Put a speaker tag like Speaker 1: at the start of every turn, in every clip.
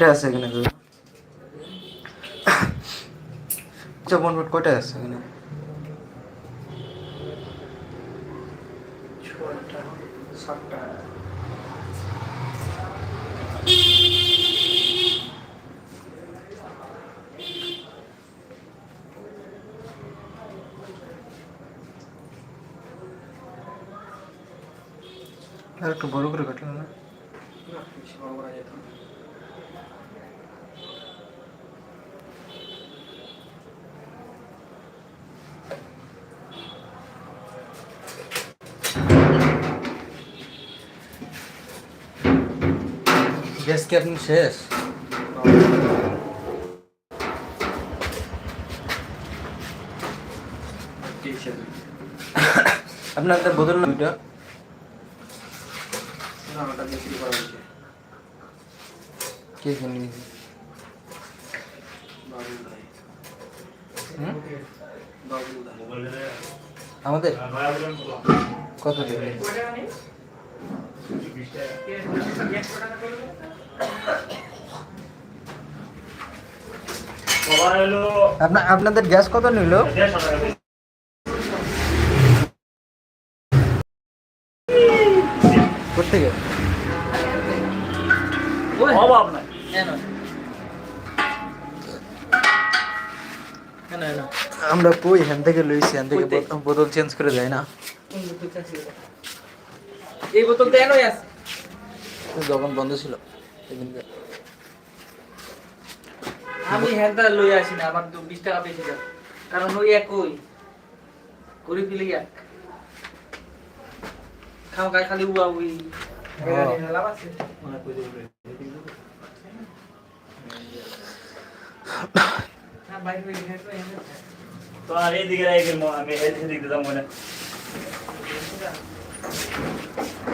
Speaker 1: কয়টা আছে এখানে? আচ্ছা বনবট কয়টা আছে এখানে? একটু বড় করে কাটলাম না।
Speaker 2: না বেশি বড় করা যেত না
Speaker 1: গ্যাস কি আপনি শেষ আপনার একটা বোতল না দুইটা কে কিনে নিয়েছে আমাদের কত দেবে আপনার আপনাদের গ্যাস কত নিল? আমরা কই? হ্যান থেকে লইছি হ্যান থেকে বোতল- চেঞ্জ করে দেয় না।
Speaker 3: এই বোতল তো এনই আছে।
Speaker 1: দোকান বন্ধ ছিল।
Speaker 3: আমি হ্যান্ডা লই আসি না আমার তো বিশ টাকা বেশি যাবে। কারণ ওই একই। করি ফেলে এক। খাও গায়ে খালি উয়া উই।
Speaker 1: হ্যাঁ।
Speaker 3: লাভ আছে। না বাইরে গেছে
Speaker 4: তো আর এইদিকে আমি এদিকে যাব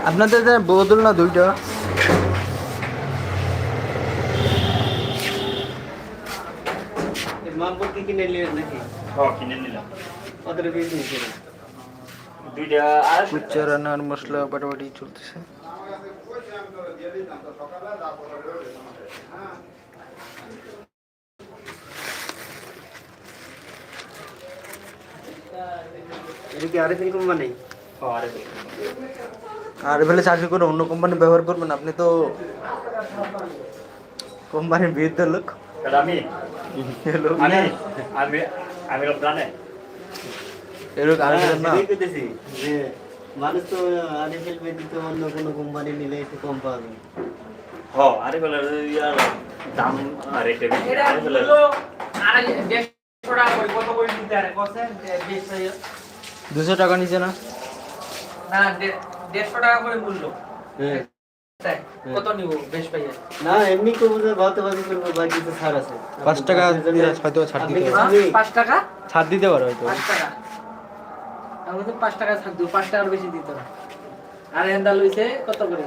Speaker 1: আপনাদের যে বোতল না দুইটা?
Speaker 2: মামপট্টি কিনে নিলেন নাকি
Speaker 4: হ্যাঁ কিনে নিলাম
Speaker 2: ওদের বিজনেস করে
Speaker 4: দুইটা আড়াইশো
Speaker 1: উচ্চ রান্নার মশলা বাটাবাটি চলতেছে
Speaker 2: এটা কি আরেফিন কোম্পানি
Speaker 4: হ্যাঁ, আড়াইশো।
Speaker 1: আর ফেলে চাকরি করে অন্য কোম্পানি ব্যবহার করবেন আপনি তো কোম্পানির বিরুদ্ধে লোক
Speaker 4: এটা আমি
Speaker 1: এলো
Speaker 4: আমি আমি আমি লোক
Speaker 1: এরকম আর
Speaker 2: হ্যাঁ,
Speaker 1: না?
Speaker 2: সেটাই যে মানুষ তো আরএফএল ব্যতীত অন্য কোনো কোম্পানি নিলে একটু কম
Speaker 4: হ ইয়ার দাম রেটে
Speaker 1: দুশো টাকা নিচে না?
Speaker 3: না দেড়শো টাকা করে মূল্য।
Speaker 2: হ্যাঁ।
Speaker 3: কত নিব? বেশ পাইয়া
Speaker 2: না এমনি তো বুঝে ভাতে ভাতে করব বাকি তো ছাড় আছে।
Speaker 1: পাঁচ টাকা হয়তো ছাড় দিতে পারে।
Speaker 3: টাকা?
Speaker 1: ছাড় দিতে পারো হয়তো।
Speaker 3: পাঁচ টাকা। আমি তো পাঁচ টাকা থাকতো পাঁচ টাকার বেশি দিত না আর হেন্দা লইছে কত করে?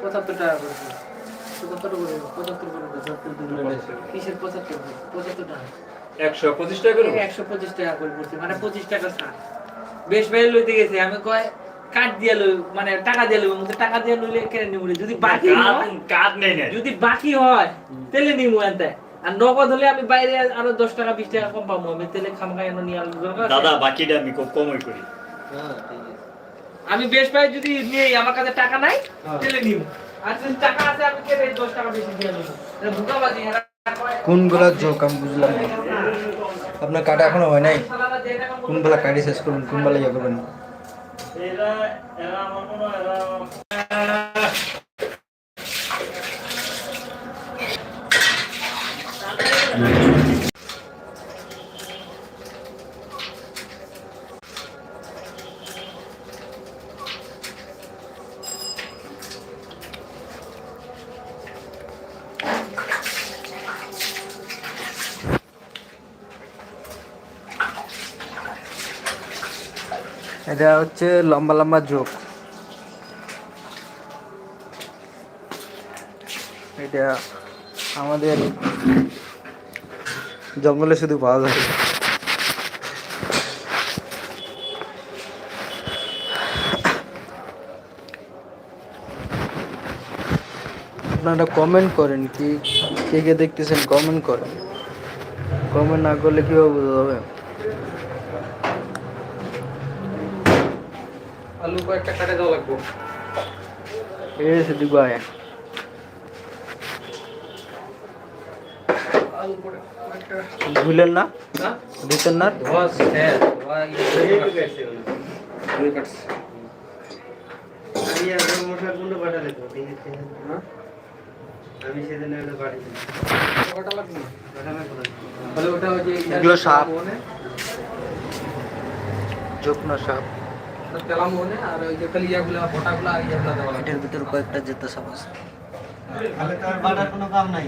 Speaker 3: পঁচাত্তর টাকা করে করে করে কিসের টাকা।
Speaker 4: একশো পঁচিশ টাকা করে?
Speaker 3: একশো পঁচিশ টাকা করে পড়ছে মানে পঁচিশ টাকা ছাড়। বেশ ভাই লইতে গেছে আমি কয় কাট দিয়ে লই মানে টাকা দিয়ে লই টাকা দিয়ে লইলে কেন রে। যদি বাকি হয়
Speaker 4: কাজ নেই না।
Speaker 3: যদি বাকি হয় তাহলে নিমু আনতে আর নগদ হলে আমি বাইরে আরও দশ টাকা বিশ টাকা কম পাবো আমি তেলে এনে নিয়ে আলো দরকার?
Speaker 4: দাদা বাকিটা আমি খুব কমই করি।
Speaker 2: হ্যাঁ
Speaker 3: আমি বেশ ভাই যদি নেই আমার কাছে টাকা নাই
Speaker 2: হ্যাঁ।
Speaker 3: তাহলে নিব আর যদি টাকা আছে আমি কেটে দশ টাকা বেশি দিয়ে নেব। ভুকাবাজি এরা
Speaker 1: কোনগুলা যোগ আমি বুঝলাম না। আপনার কাটা এখনও হয় নাই?
Speaker 3: সালাদা
Speaker 1: কোন বেলা কাটি শেষ করবেন কোন বেলা ইয়ে করবেন?
Speaker 4: এরা এরা আমার মনে হয় এরা Thank you.
Speaker 1: এটা হচ্ছে লম্বা লম্বা যোগ এটা আমাদের জঙ্গলে শুধু পাওয়া যায়। আপনারা কমেন্ট করেন কি, কে কে দেখতেছেন কমেন্ট করেন। কমেন্ট না করলে কীভাবে বোঝা যাবে?
Speaker 5: আলু কয়েকটা কাটে দেওয়া লাগবো।
Speaker 1: সিদ্দিক ভাই
Speaker 5: আলু
Speaker 1: ভুলেন না?
Speaker 5: না
Speaker 1: দিতেন না?
Speaker 5: ধোয়াস হ্যাঁ ইয়ে। হ্যাঁ?
Speaker 1: এগুলো সাপ। সাপ
Speaker 5: তেলা মোহনে আর ওই যে আর ইয়াগুলা দেওয়া
Speaker 1: এটার ভিতর কয়েকটা যেতে সব আছে।
Speaker 2: তাহলে কোনো কাম নাই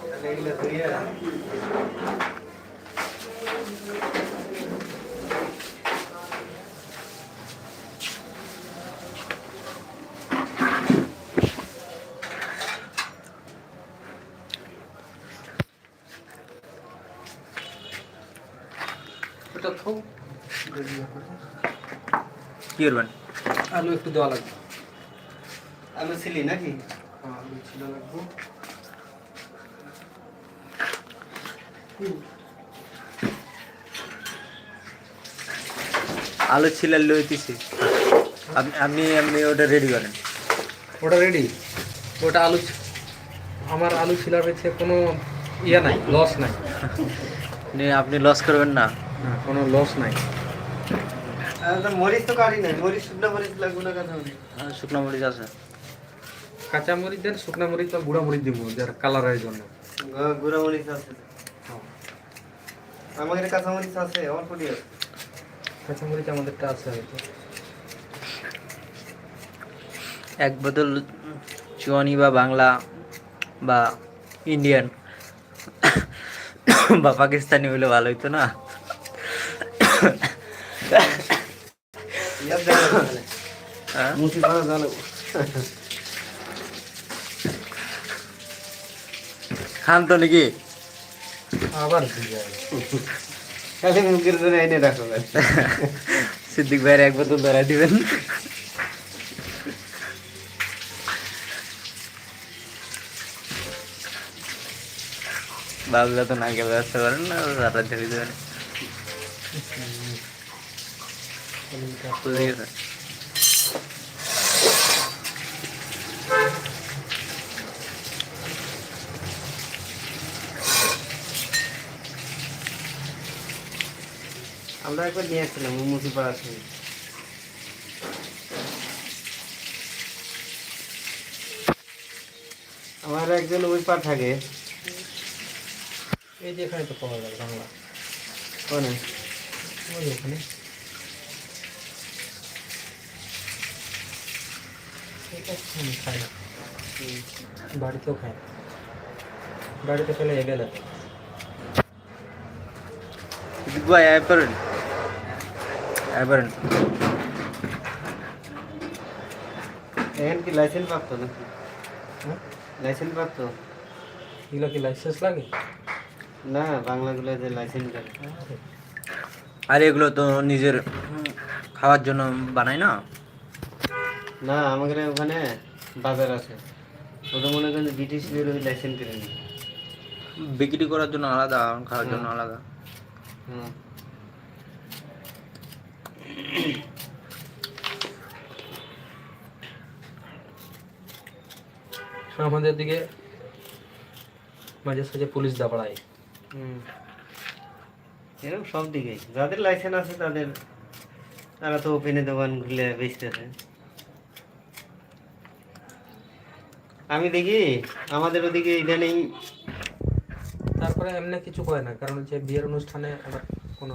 Speaker 2: তাহলে এগুলো ধুয়ে
Speaker 5: ওটা থো
Speaker 1: কি করবেন?
Speaker 5: আলু একটু দেওয়া লাগবে।
Speaker 2: আলু ছিলি নাকি?
Speaker 5: হ্যাঁ আলু ছিল লাগবে।
Speaker 1: আলু ছিল লইতেছি আপনি আপনি ওটা রেডি করেন।
Speaker 5: ওটা রেডি ওটা আলু আমার আলু ছিলার হচ্ছে কোনো ইয়ে নাই লস নাই।
Speaker 1: আপনি আপনি লস করবেন না।
Speaker 5: কোনো লস নাই।
Speaker 2: মরিচ তো নাই মরিচ শুকনো মরিচ লাগবে না কথা বলি
Speaker 1: হ্যাঁ, শুকনো মরিচ আছে।
Speaker 5: কাঁচা মরিচ দেন শুকনা মরিচ বা গুঁড়া মরিচ দিব যার কালারের জন্য।
Speaker 2: গুঁড়া মরিচ আছে। আমাদের কাঁচা মরিচ আছে
Speaker 5: কাঁচা মরিচ আমাদেরটা আছে হয়তো
Speaker 1: এক বোতল চুয়ানি বা বাংলা বা ইন্ডিয়ান। বা পাকিস্তানি হলে ভালো হইতো না
Speaker 2: ইয়ার জানা তাহলে
Speaker 1: হ্যাঁ?
Speaker 2: মুঠি ভালো জানো
Speaker 1: খান তো নাকি?
Speaker 5: আবার
Speaker 2: খালি মুখের জন্য এনে রাখো ভাই।
Speaker 1: সিদ্দিক ভাইয়ের এক বোতল ধরাই দিবেন। বাবুরা তো নাকে ব্যবস্থা করেন না তারা ধরে দেবেন। বুঝে গেছে
Speaker 2: আমরা একবার নিয়ে আসছিলাম মুসি পাড়া থেকে আমার একজন ওই পার থাকে।
Speaker 5: এই যে এখানে তো পাওয়া যাবে বাংলা।
Speaker 2: কোনে?
Speaker 5: ওই ওখানে খাই বাড়িতেও খাই বাড়িতে খেলে এবেলা।
Speaker 1: সিদ্দিক ভাই আয় করেন
Speaker 2: এখন কি লাইসেন্স প্রাপ্ত নাকি?
Speaker 5: হ্যাঁ?
Speaker 2: লাইসেন্স প্রাপ্ত?
Speaker 5: এগুলো কি লাইসেন্স লাগে?
Speaker 2: না বাংলাগুলো যে লাইসেন্স করে
Speaker 1: আর এগুলো তো নিজের খাওয়ার জন্য বানাই না?
Speaker 2: না আমাদের ওখানে বাজার আছে। ওটা মনে করেন ব্রিটিশদের ওই লাইসেন্স কিনে
Speaker 1: বিক্রি করার জন্য আলাদা খাওয়ার জন্য আলাদা।
Speaker 2: হুম
Speaker 5: আমাদের দিকে মাঝে সাঝে পুলিশ
Speaker 2: হুম। এরকম সব দিকেই। যাদের লাইসেন্স আছে তাদের তারা তো ওপেনে দোকান খুলে বেচতেছে। আমি দেখি আমাদের ওদিকে ইদানিং
Speaker 5: তারপরে এমনি কিছু করে না কারণ হচ্ছে বিয়ের অনুষ্ঠানে আবার কোনো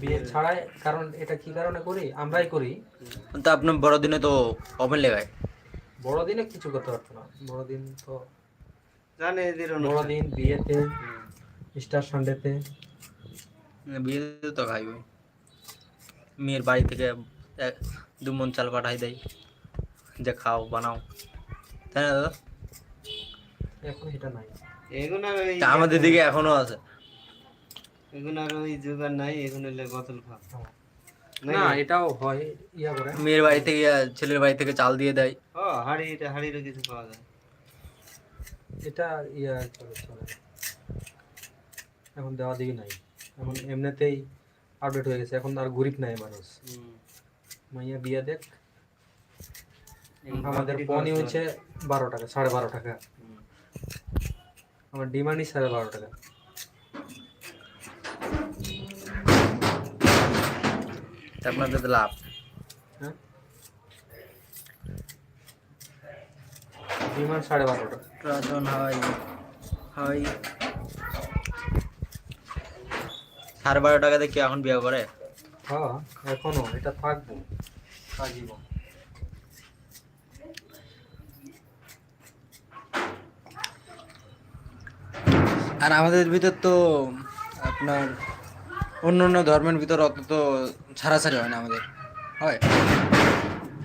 Speaker 5: বিয়ে ছাড়াই কারণ এটা কি কারণে করি? আমরাই করি।
Speaker 1: তো আপনার বড়দিনে তো ওভেন লেগায়
Speaker 5: বড়দিনে কিছু করতে পারতো না। বড়দিন তো
Speaker 2: জানে এদের
Speaker 5: বড়দিন বিয়েতে স্টার সানডেতে
Speaker 6: বিয়েতে তো খাইবে মেয়ের বাড়ি থেকে এক দু মন চাল পাঠাই দেয়। যে খাও বানাও। তাই না দাদা?
Speaker 5: এখন এটা নাই।
Speaker 6: আমাদের দিকে এখনও আছে।
Speaker 2: এখন আর ওই জোগাড় নাই এখন হলে বোতল খাও
Speaker 5: না এটাও হয় ইয়া করে।
Speaker 6: মেয়ের বাড়ি থেকে ছেলের বাড়ি থেকে চাল দিয়ে দেয়।
Speaker 2: ও হাড়ি এটা হাড়িরও কিছু পাওয়া যায়।
Speaker 5: এটা ইয়া চলে চলে। এখন দেওয়া দিকে নাই। এখন এমনিতেই আপডেট হয়ে গেছে এখন আর গরিব নাই মানুষ।
Speaker 2: হুম।
Speaker 5: মাইয়া বিয়া দেখ। আমাদের পনি হচ্ছে বারো টাকা সাড়ে বারো টাকা। আমার ডিমান্ডই সাড়ে বারো টাকা।
Speaker 6: আপনাদের লাভ।
Speaker 5: হ্যাঁ? সাড়ে বারো টাকা
Speaker 6: রতন হয় হয় সাড়ে বারো টাকাতে কি এখন বিয়ে করে?
Speaker 5: হ্যাঁ এখনও এটা থাকব আজীবন
Speaker 1: আর আমাদের ভিতর তো আপনার অন্য অন্য ধর্মের ভিতর অত তো ছাড়াছাড়ি হয় না আমাদের। হয়।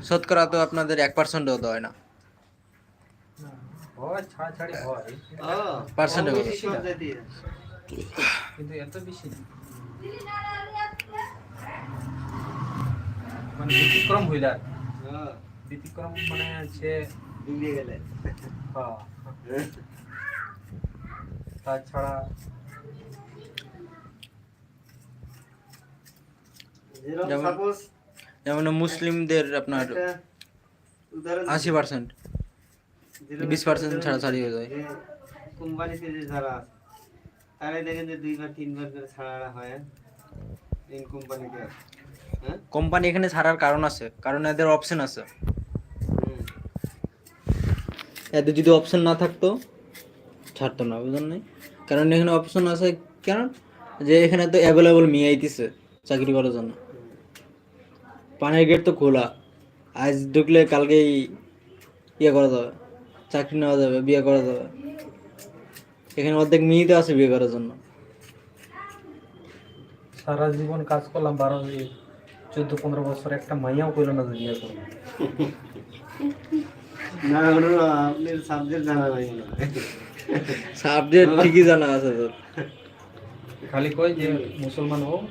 Speaker 1: শতকরা তো আপনাদের এক পার্সেন্টও তো হয় না
Speaker 5: হয়। হয়
Speaker 2: আছে।
Speaker 5: কিন্তু এত বেশি মানে ব্যতিক্রম হইলা ব্যতিক্রম মানে হচ্ছে
Speaker 2: ডুবিয়ে গেলে।
Speaker 5: হ্যাঁ, তাছাড়া
Speaker 1: যেমন- মুসলিমদের আপনার আশি পার্সেন্ট
Speaker 2: যেরকম
Speaker 1: 20%
Speaker 2: একটা
Speaker 1: ছাড়াছাড়ি হয়ে যায়।
Speaker 2: কোম্পানিতে যে যারা আছে তারাই দেখেন যে দুইবার তিনবার করে ছাড়া হয় ইন কোম্পানিতে হ্যাঁ?
Speaker 1: কোম্পানি এখানে ছাড়ার কারণ আছে কারণ এদের অপশন আছে। এদের যদি অপশন না থাকতো ছাড়তো না বুঝলেন নাই? কারণ এখানে অপশন আছে কেন? যে এখানে তো অ্যাভেলেবল মেয়ে আইতেছে চাকরি করার জন্য। পানের গেট তো খোলা। আজ ঢুকলে কালকেই ইয়ে করা যাবে চাকরি নেওয়া যাবে বিয়ে করা যাবে এখানে অর্ধেক মেয়েই তো আছে বিয়ে করার জন্য।
Speaker 5: সারা জীবন কাজ করলাম বারো চোদ্দ পনেরো বছর একটা মাইয়াও কইল না বিয়ে করব।
Speaker 2: না ওটা আপনার সাবজেক্ট জানা নাই হয়।
Speaker 1: সাবজেক্ট ঠিকই জানা আছে তোর।
Speaker 5: খালি কয় যে মুসলমান
Speaker 2: হুম।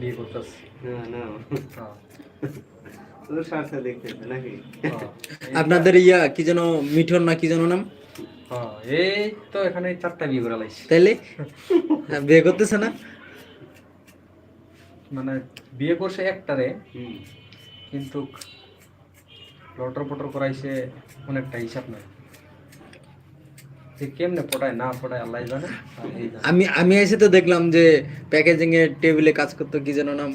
Speaker 5: বিয়ে করতেছে।
Speaker 2: না না।
Speaker 1: আপনাদের ইয়া কি যেন মিঠন না কি যেন নাম?
Speaker 5: হ্যাঁ, এই তো এখানে চারটা বিয়ে করে লাইছি।
Speaker 1: তাইলে? হ্যাঁ, বিয়ে করতেছে না?
Speaker 5: মানে বিয়ে করছে একটারে। কিন্তু লটর পটর করাইছে অনেকটা হিসাব নাই।
Speaker 1: আমি আমি এসে তো দেখলাম যে প্যাকেজিং এর টেবিলে কাজ করতো কি যেন নাম?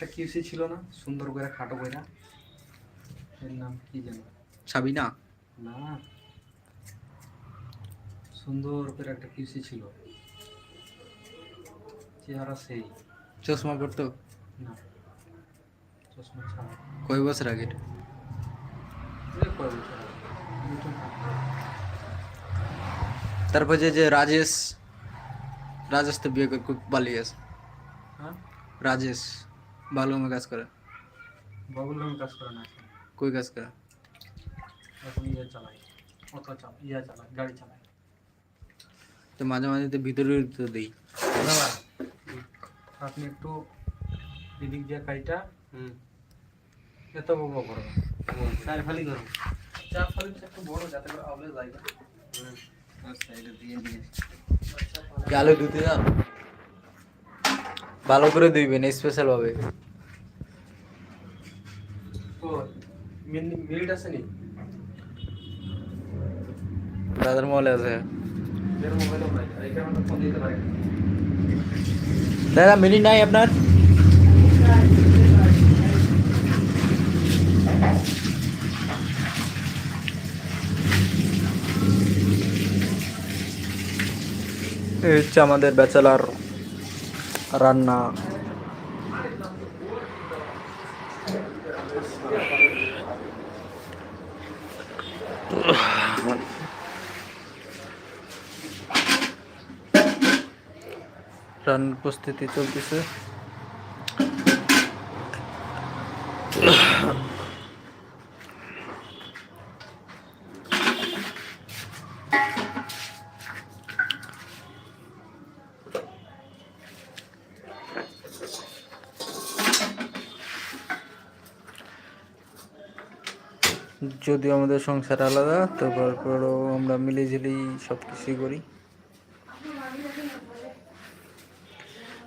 Speaker 5: একটা কিউসি ছিল না সুন্দর করে খাটো করে। এর নাম কি যেন
Speaker 1: সাবিনা?
Speaker 5: না। সুন্দর করে একটা কিউসি ছিল। চেহারা সেই।
Speaker 1: চশমা পড়তো
Speaker 5: না। চশমা ছাড়া।
Speaker 1: কয় বছর আগে। তারপর যে যে রাজেশ রাজেশ তো বিয়ে করে খুব পালিয়ে গেছে।
Speaker 5: হ্যাঁ?
Speaker 1: রাজেশ বালুমে কাজ করে।
Speaker 5: বাবুল রঙ কাজ করে না।
Speaker 1: কই কাজ করে?
Speaker 5: এখন ইয়ে চালায় অটো চালায় ইয়া চালায় গাড়ি চালায়।
Speaker 1: তো মাঝে মাঝে তো ভিতরে তো দেই।
Speaker 5: আপনি একটু এদিক দিয়ে গাড়িটা
Speaker 2: হুম।
Speaker 5: এত বড়
Speaker 2: ও, চার ফালি করো
Speaker 5: চার ফালি একটু বড় যাতে করে আউলে যায় না
Speaker 2: আচ্ছা এটা দিয়ে দিয়েছি
Speaker 1: কি আলু ধুতে যান ভালো করে ধুইবেন স্পেশাল ভাবে। দাদার মহলে আছে। দাদা মিনিট নাই আপনার? এই হচ্ছে আমাদের bachelor. রান্না রান্নার প্রস্তুতি চলতেছে যদিও আমাদের সংসার আলাদা তারপরও আমরা মিলেঝিলেই সব কিছুই করি।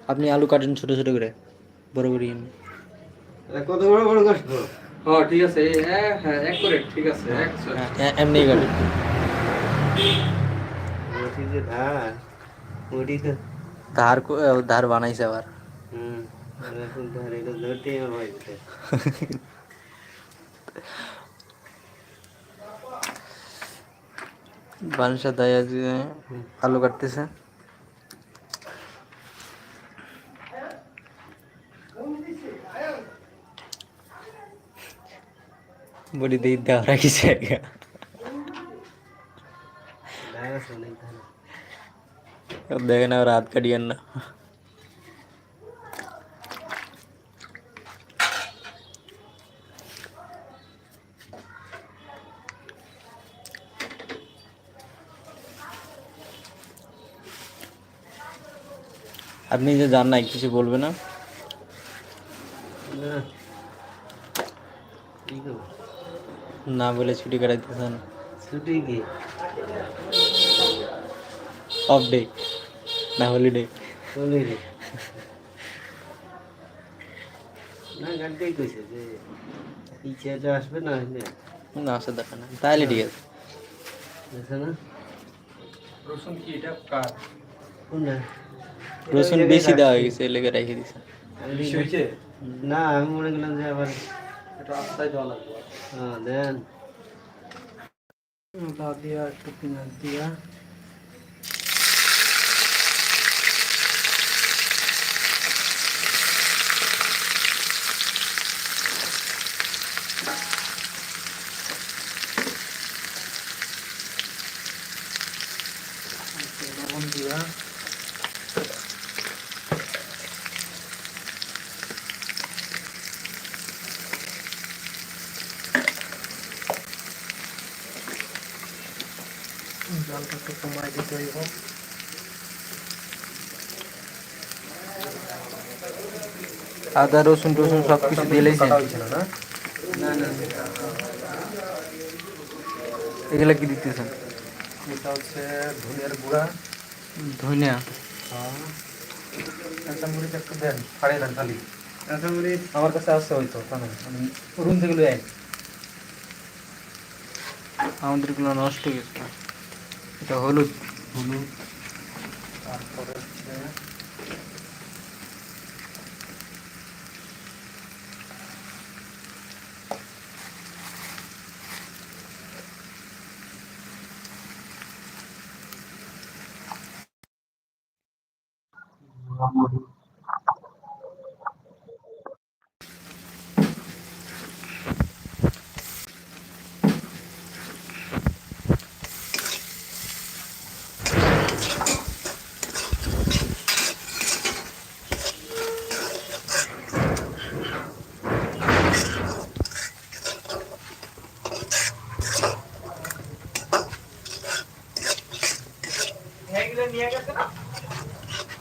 Speaker 1: আপনি আলু কাটেন ছোট ছোট করে বড় করে
Speaker 2: কত বড় বড় কষ্ট
Speaker 5: হ্যাঁ ঠিক আছে। হ্যাঁ হ্যাঁ এক করে ঠিক আছে
Speaker 1: এমনি কাটেন।
Speaker 2: যে ধার
Speaker 1: ধার ধার বানাইছে আবার।
Speaker 2: হুম ধার এটা ধরতেই আমার ভয় করে।
Speaker 1: বানসা দায়া যে আলু কাটতেছে বলি দিই দেওয়া রাখিছে
Speaker 2: ধার আছে অনেক ধার
Speaker 1: দেখেন আর হাত কাটিয়েন না আপনি যে যান নাই কিছু বলবে না?
Speaker 2: না।
Speaker 1: বলে ছুটি কাটাইতেছেন।
Speaker 2: ছুটি কি?
Speaker 1: অফ ডে না হলিডে
Speaker 2: রে না গানটাই কইছে যে ইচ্ছাটা আসবে না আসলে
Speaker 1: না আসে দেখা না তাহলে ঠিক আছে।
Speaker 2: না।
Speaker 5: রসুন কি এটা কার?
Speaker 2: কোনটা?
Speaker 1: রসুন বেশি দেওয়া হয়ে গেছে লেগে রেখে দিছে।
Speaker 5: বেশি হয়েছে
Speaker 2: না আমি মনে করলাম যে আবার
Speaker 5: এটা রাস্তায় দেওয়া লাগবে।
Speaker 2: হ্যাঁ দেন।
Speaker 3: দিয়া একটু পেঁয়াজ দিয়া একটু লবণ দিয়া জলটা একটু কমাই দিতে হইব।
Speaker 1: আদা রসুন টসুন সব কিছু
Speaker 5: হয়েছিল না?
Speaker 2: না
Speaker 1: এগুলা কি দিতেছেন?
Speaker 5: এটা হচ্ছে ধনিয়ার গুঁড়া।
Speaker 1: ধনিয়া।
Speaker 5: একটা মরিচ একটু দেন ছাড়িয়ে দেন খালি।
Speaker 2: কাঁচামরিচ
Speaker 5: আমার কাছে আসছে হয়তো কেন আমি রুম থেকে লই
Speaker 1: আমাদেরগুলো নষ্ট হয়ে গেছে। এটা হলুদ।
Speaker 5: হলুদ। তারপরে হচ্ছে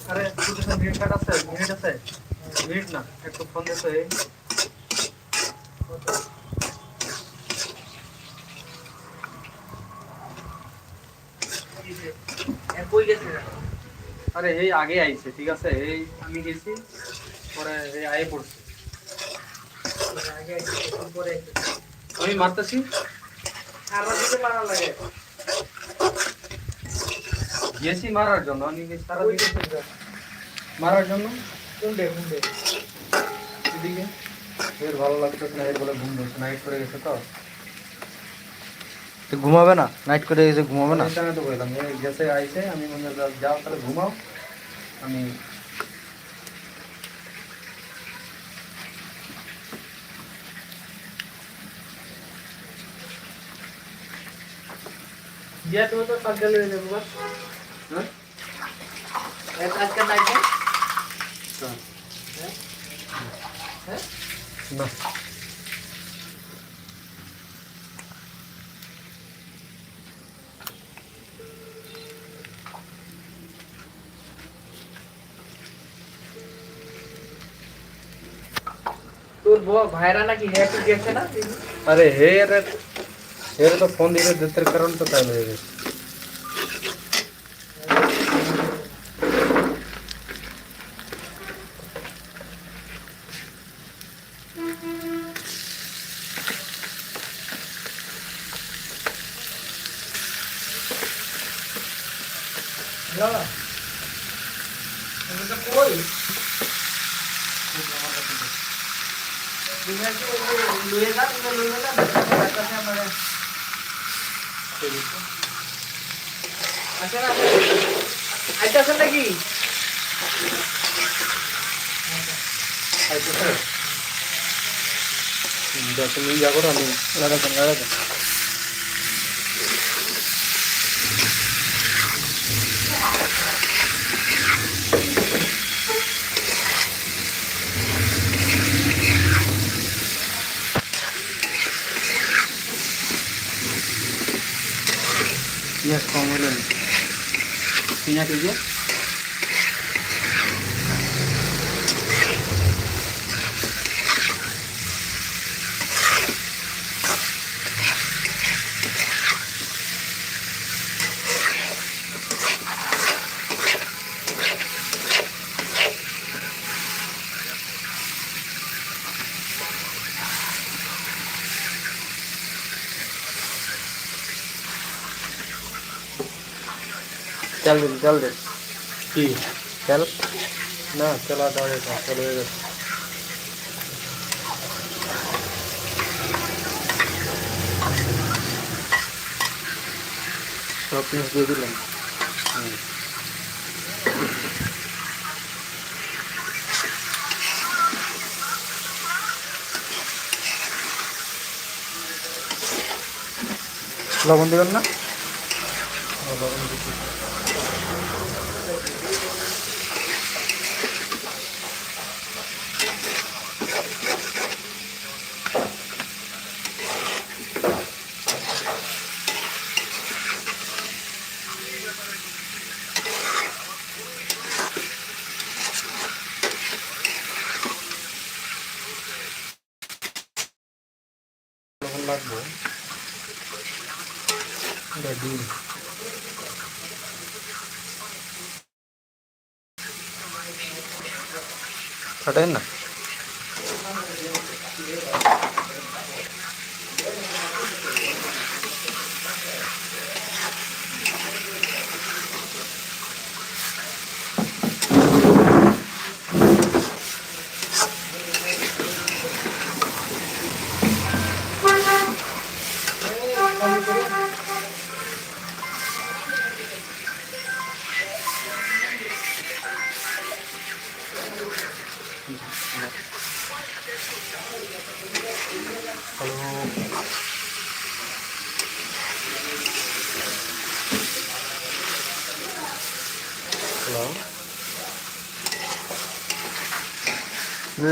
Speaker 5: আরে দুটো মিনিট কাট আছে মিনিট আছে মিনিট না একটু ফোন দিতে আরে এই আগে আইছে ঠিক আছে? এই আমি গেছি পরে এই আয়ে পড়ছে। আমি মারতেছি। গেছি মারার জন্য আমি সারা মারার জন্য?
Speaker 3: কোনটে কোনটে
Speaker 5: এদিকে। এর ভালো লাগতেছে না এর বলে ঘুম ধরছে নাইট করে গেছে তো।
Speaker 1: ঘুমাবে না নাইট করে এসে ঘুমাবে না?
Speaker 5: আমি তো বললাম এই গেছে আইছে আমি মনে হয় যাও তাহলে ঘুমাও। আমি
Speaker 3: দিয়া তুমি তো পাঁচ গেলে নেব বাস।
Speaker 2: হ্যাঁ?
Speaker 3: আজকে নাইট
Speaker 5: না।
Speaker 3: भाईरा ना कि है ना,
Speaker 5: अरे हेर हेर तो फ़ोन दे दे तेरे करण तो टाइम
Speaker 3: लगेगा লুয়ে যা তুমি লুয়ে যা বাচ্চাতে আমারে আচ্ছা না আচ্ছা আছে নাকি
Speaker 5: তুমি যা করো আমি
Speaker 1: লাগাতেন লাগাতেন পেঁয়াজ কম হলো না পেঁয়াজ চল দে জল দে।
Speaker 5: কি?
Speaker 1: চল।
Speaker 5: না তেল দাও এটা হয়ে গেছে।
Speaker 1: সব পিস দিয়ে দিলাম। হুম লবণ দেবেন না?
Speaker 5: হ্যাঁ, লবণ দিচ্ছি।
Speaker 1: ফাটাই না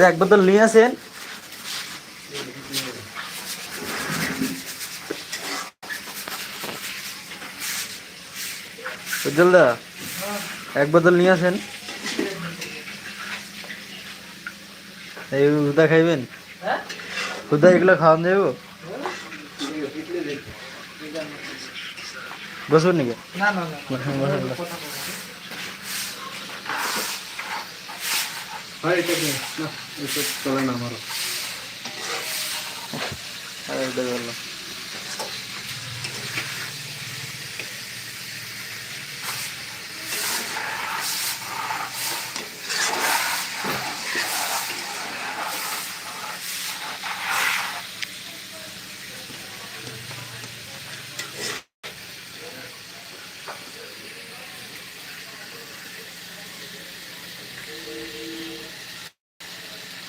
Speaker 1: দাদা এক বোতল নিয়ে আসেন। উজ্জ্বল দা এক বোতল নিয়ে আসেন। এই হুদা খাইবেন?
Speaker 3: হ্যাঁ
Speaker 1: হুদা এগুলো খাওয়ান যাব বসুন নাকি?
Speaker 3: না।
Speaker 5: এটা চলে না আমারও